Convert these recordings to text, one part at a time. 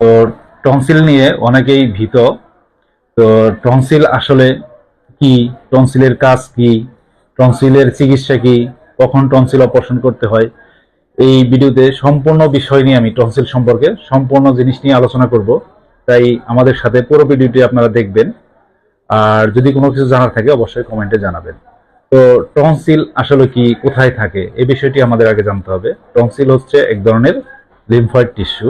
তো টনসিল নিয়ে অনেকেই ভীত। তো টনসিল আসলে কি? টনসিলের কাজ কি? টনসিলের চিকিৎসা কি? কখন টনসিল অপারেশন করতে হয়? এই ভিডিওতে সম্পূর্ণ বিষয় নিয়ে আমি টনসিল সম্পর্কে সম্পূর্ণ জিনিস নিয়ে আলোচনা করব। তাই আমাদের সাথে পুরো ভিডিওটি আপনারা দেখবেন। আর যদি কোনো কিছু জানার থাকে, অবশ্যই কমেন্টে জানাবেন। তো টনসিল আসলে কি? কোথায় থাকে? এই বিষয়টি আমাদের আগে জানতে হবে। টনসিল হচ্ছে এক ধরনের লিমফয়েড টিস্যু।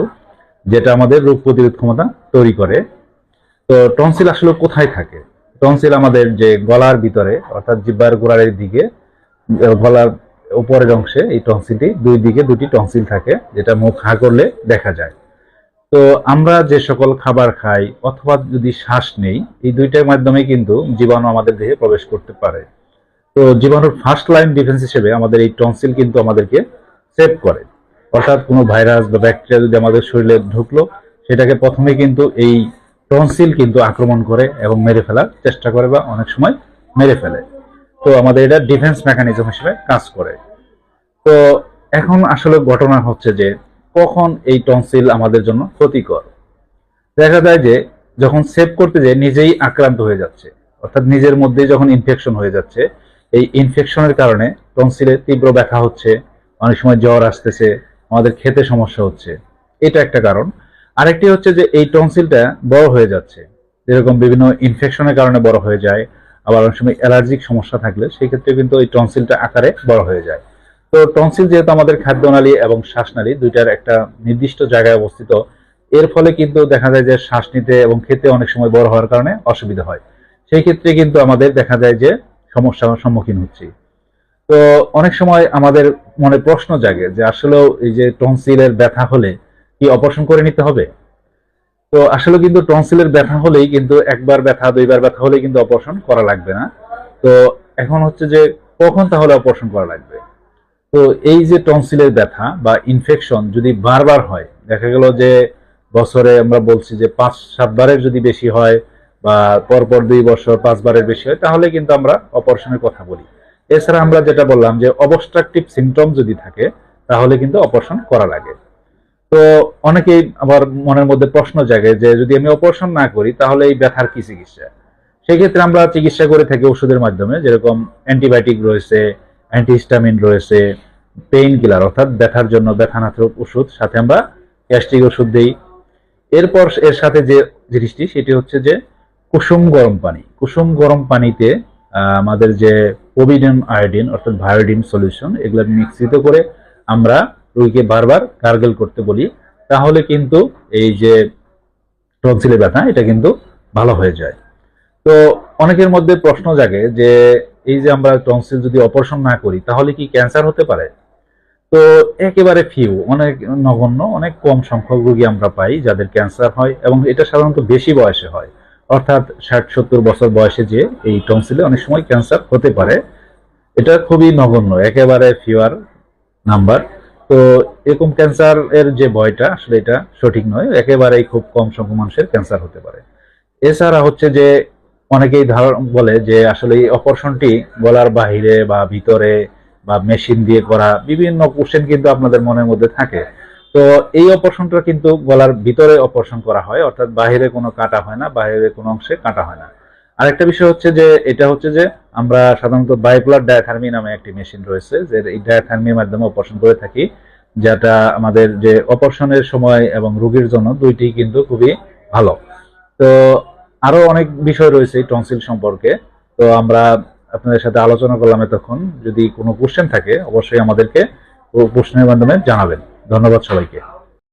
যেটা আমাদের রোগ প্রতিরোধ ক্ষমতা তৈরি করে। তো টনসিল আসলে কোথায় থাকে? টনসিল আমাদের যে গলার ভিতরে, অর্থাৎ জিব্বার গোড়ার দিকে গলার উপরের অংশে এই টনসিলটি, দুই দিকে দুটি টনসিল থাকে, যেটা মুখ হা করলে দেখা যায়। তো আমরা যে সকল খাবার খাই, অথবা যদি শ্বাস নেই, এই দুইটার মাধ্যমে কিন্তু জীবাণু আমাদের দেহে প্রবেশ করতে পারে। তো জীবাণুর ফার্স্ট লাইন ডিফেন্স হিসেবে আমাদের এই টনসিল কিন্তু আমাদেরকে সেভ করে। অর্থাৎ কোনো ভাইরাস বা ব্যাকটেরিয়া যদি আমাদের শরীরে ঢুকলো, সেটাকে প্রথমে কিন্তু এই টনসিল কিন্তু আক্রমণ করে এবং মেরে ফেলার চেষ্টা করে বা অনেক সময় মেরে ফেলে। তো আমাদের এটা ডিফেন্স মেকানিজম হিসেবে কাজ করে। তো এখন আসলে ঘটনা হচ্ছে যে, কখন এই টনসিল আমাদের জন্য ক্ষতিকর? দেখা যায় যে, যখন সেভ করতে যে নিজেই আক্রান্ত হয়ে যাচ্ছে, অর্থাৎ নিজের মধ্যেই যখন ইনফেকশন হয়ে যাচ্ছে, এই ইনফেকশনের কারণে টনসিলে তীব্র ব্যথা হচ্ছে, অনেক সময় জ্বর আসতেছে আমাদের খেতে সমস্যা হচ্ছে। এটা একটা কারণ। আরেকটি হচ্ছে যে এই টনসিলটা বড় হয়ে যাচ্ছে। যেরকম বিভিন্ন ইনফেকশনের কারণে বড় হয়ে যায়, আবার অনেক সময় অ্যালার্জিক সমস্যা থাকলে সেই ক্ষেত্রে কিন্তু এই টনসিলটা আকারে বড় হয়ে যায়। তো টনসিল যেহেতু আমাদের খাদ্যনালী এবং শ্বাসনালী, দুইটার একটা নির্দিষ্ট জায়গায় অবস্থিত, এর ফলে কিন্তু দেখা যায় যে শ্বাস নিতে এবং খেতে অনেক সময় বড় হওয়ার কারণে অসুবিধা হয়। সেই ক্ষেত্রে কিন্তু আমাদের দেখা যায় যে সমস্যার সম্মুখীন হচ্ছি। তো অনেক সময় আমাদের মনে প্রশ্ন জাগে যে আসলেও এই যে টনসিলের ব্যথা হলে কি অপারেশন করে নিতে হবে? তো আসলে কিন্তু টনসিলের ব্যথা হলেই কিন্তু একবার ব্যথা, দুইবার ব্যথা হলেই কিন্তু অপারেশন করা লাগবে না। তো এখন হচ্ছে যে কখন তাহলে অপারেশন করা লাগবে? তো এই যে টনসিলের ব্যথা বা ইনফেকশন যদি বারবার হয়, দেখা গেল যে বছরে আমরা বলছি যে পাঁচ সাতবারের যদি বেশি হয় বা পরপর দুই বছর পাঁচবারের বেশি হয়, তাহলে কিন্তু আমরা অপারেশনের কথা বলি। এছাড়া আমরা যেটা বললাম যে অবস্ট্রাকটিভ সিমটম যদি থাকে, তাহলে কিন্তু অপারেশন করা লাগে তো অনেকেই আবার মনের মধ্যে প্রশ্ন জাগে যে যদি আমি অপারেশন না করি, তাহলে এই ব্যথার কি চিকিৎসা? সেক্ষেত্রে আমরা চিকিৎসা করে থাকি ওষুধের মাধ্যমে, যেরকম অ্যান্টিবায়োটিক রয়েছে অ্যান্টিহিস্টামিন রয়েছে পেইন কিলার অর্থাৎ ব্যথার জন্য ব্যথানাথক ওষুধ, সাথে আমরা গ্যাস্ট্রিক ওষুধ দিই। এরপর এর সাথে যে জিনিসটি, সেটি হচ্ছে যে কুসুম গরম পানি। কুসুম গরম পানিতে আমাদের যে ওবিডিন আয়োডিন, অর্থাৎ ভায়োডিন সলিউশন এগুলো মিশ্রিত করে আমরা রোগীকে বারবার গার্গেল করতে বলি, তাহলে কিন্তু এই যে টনসিলের ব্যথা, এটা কিন্তু ভালো হয়ে যায়। তো অনেকের মধ্যে প্রশ্ন জাগে যে এই যে আমরা টনসিল যদি অপারেশন না করি, তাহলে কি ক্যান্সার হতে পারে? তো একেবারে ফিউ অনেক নগণ্য, অনেক কম সংখ্যক রোগী আমরা পাই যাদের ক্যান্সার হয় এবং এটা সাধারণত বেশি বয়সে হয়। অর্থাৎ ষাট, সত্তর বছর বয়সে যে এই টনসিলে অনেক সময় ক্যান্সার হতে পারে, এটা খুবই নগণ্য, একেবারে ফিওয়ার নাম্বার তো এরকম ক্যান্সার এর যে ভয়টা, আসলে এটা সঠিক নয়, একেবারেই খুব কম সংখ্যক মানুষের ক্যান্সার হতে পারে। এছাড়া হচ্ছে যে অনেকেই ধারণ বলে যে আসলে এই অপারেশনটি গলার বাহিরে বা ভিতরে বা মেশিন দিয়ে করা, বিভিন্ন কোশ্চেন কিন্তু আপনাদের মনের মধ্যে থাকে। তো এই অপারেশনটা কিন্তু গলার ভিতরে অপারেশন করা হয়, অর্থাৎ বাহিরে কোনো কাটা হয় না, বাহিরে কোনো অংশে কাটা হয় না। আরেকটা বিষয় হচ্ছে যে, এটা হচ্ছে যে, আমরা সাধারণত বাইপোলার ডায়াথার্মি নামে একটি মেশিন রয়েছে, যে এই ডায়াথার্মির মাধ্যমে অপারেশন করে থাকি, যেটা আমাদের যে অপারেশনের সময় এবং রোগীর জন্য দুইটি কিন্তু খুবই ভালো। তো আরও অনেক বিষয় রয়েছে টনসিল সম্পর্কে, তো আমরা আপনাদের সাথে আলোচনা করলাম এতক্ষণ। যদি কোনো কোশ্চেন থাকে, অবশ্যই আমাদেরকে প্রশ্নের মাধ্যমে জানাবেন। ধন্যবাদ সবাইকে।